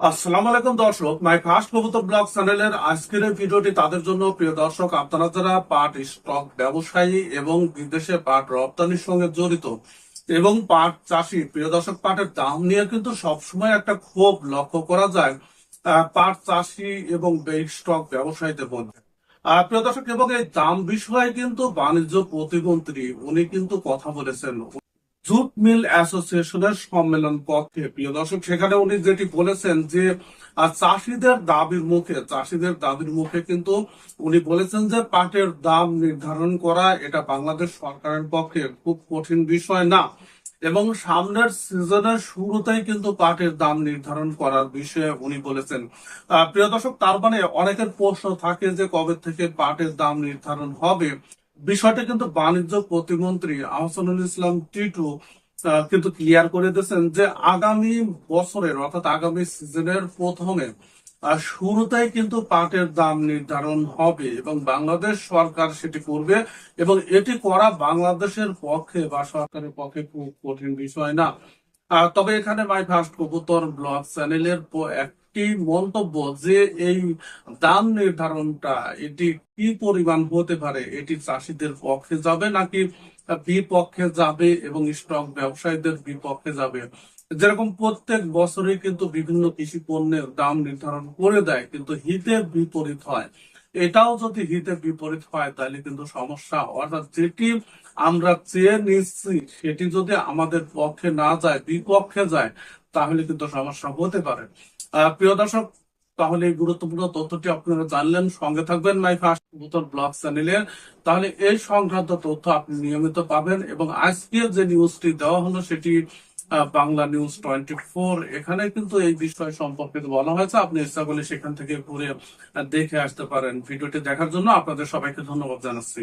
আসসালামু আলাইকুম দর্শক, মাই ফার্স্ট কবুতর ব্লগ চ্যানেলের আজকের ভিডিওটি তাদের জন্য প্রিয় দর্শক, আপনারা যারা পাট স্টক ব্যবসায়ী এবং বিদেশে পাট রপ্তানির সঙ্গে জড়িত এবং পাট চাষি, প্রিয় দর্শক, পাটের দাম নিয়ে কিন্তু সবসময় একটা ক্ষোভ লক্ষ্য করা যায় পাট চাষি এবং স্টক ব্যবসায়ীদের মধ্যে। প্রিয় দর্শক, এবং এই দাম বিষয়ে কিন্তু বাণিজ্য প্রতিমন্ত্রী, উনি কিন্তু কথা বলেছেন। জুট মিল অ্যাসোসিয়েশনের সম্মেলন পক্ষে। প্রিয় দর্শক, সেখানে উনি যেটি বলেছেন যে চাষিদের দাবির মুখে, চাষিদের দাবির মুখে কিন্তু উনি বলেছেন যে, পাটের দাম নির্ধারণ করা এটা বাংলাদেশ সরকারের পক্ষে খুব কঠিন বিষয় না। এবং সামনের সিজনের শুরুতেই কিন্তু পাটের দাম নির্ধারণ করার বিষয়ে উনি বলেছেন। প্রিয় দর্শক, তার মানে অনেকের প্রশ্ন থাকে যে, কবে থেকে পাটের দাম নির্ধারণ হবে? বিষয়টা কিন্তু বাণিজ্য প্রতিমন্ত্রী আহসানুল ইসলাম টিটু কিন্তু ক্লিয়ার করে দিয়েছেন যে আগামী বছরের অর্থাৎ আগামী সিজনের প্রথমে শুরুতেই কিন্তু পাটের দাম নির্ধারণ হবে এবং বাংলাদেশ সরকার সেটি করবে এবং এটি করা বাংলাদেশের পক্ষে বা সরকারের পক্ষে খুব কঠিন বিষয় না। তবে এখানে মাই ফার্স্ট কবুতর ব্লগ চ্যানেলের প- একটি মন্তব্য যে এই দাম নির্ধারণটা, এটি কি পরিমাণ হতে পারে? এটি চাষিদের পক্ষে যাবে নাকি বিপক্ষে যাবে এবং স্টক ব্যবসায়ীদের বিপক্ষে যাবে? যেরকম প্রত্যেক বছরই কিন্তু বিভিন্ন কৃষি পণ্যের দাম নির্ধারণ করে দেয়, কিন্তু হিতের বিপরীত হয়। এটাও যদি হিতে বিপরীত হয়, তাহলে কিন্তু সমস্যা। অর্থাৎ যেটি আমরা চেয়ে নিচ্ছি, সেটি যদি আমাদের পক্ষে না যায়, বিপক্ষে যায় তাহলে কিন্তু সমস্যা হতে পারে। প্রিয় দর্শক, তাহলে এই গুরুত্বপূর্ণ তথ্যটি আপনারা জানলেন। সঙ্গে থাকবেন মাই ফার্স্ট ব্লগ চ্যানেলের তাহলে এই সংক্রান্ত তথ্য আপনি নিয়মিত পাবেন এবং আজকে যে নিউজটি দেওয়া হলো সেটি বাংলা নিউজ টোয়েন্টি ফোর। এখানে কিন্তু এই বিষয় সম্পর্কে বলা হয়েছে। আপনি ইচ্ছা করলে সেখান থেকে ঘুরে দেখে আসতে পারেন। ভিডিওটি দেখার জন্য আপনাদের সবাইকে ধন্যবাদ জানাচ্ছি।